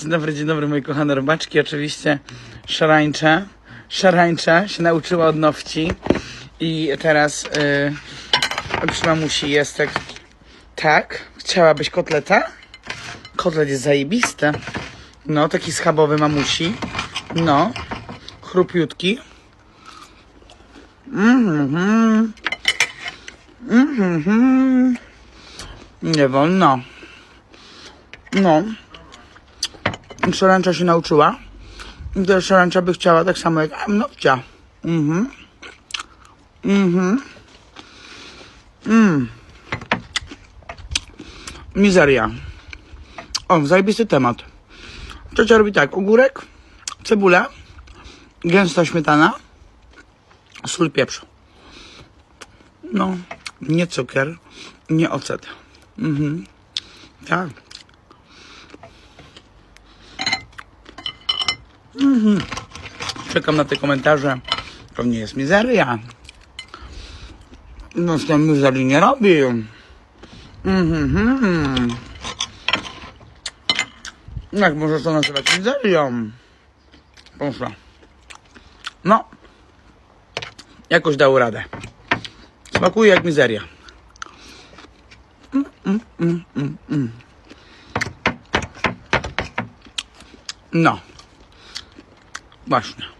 Dzień dobry, dzień dobry, moje kochane robaczki. Oczywiście szarańcza, szarańcza się nauczyła od nowci i teraz yy, przy mamusi jest tak, tak, chciałabyś kotleta? Kotlet jest zajebisty. No, taki schabowy mamusi. No, chrupiutki. Mhm. Mhm. Nie wolno. No. Szarancza się nauczyła. I teraz szarancza by chciała tak samo jak nowcia. Mhm. Mhm. Mm. Mizeria. O, zajebisty temat. Ciocia robi tak, ogórek, cebula, gęsta śmietana, sól, pieprz. No, nie cukier, nie ocet. Mhm. Tak. Mhm. Czekam na te komentarze. To nie jest mizeria. No z tym mizerii nie robi. Mhm. Jak możesz to nazywać mizerią? Proszę. No. Jakoś dał radę. Smakuje jak mizeria. No. Başla.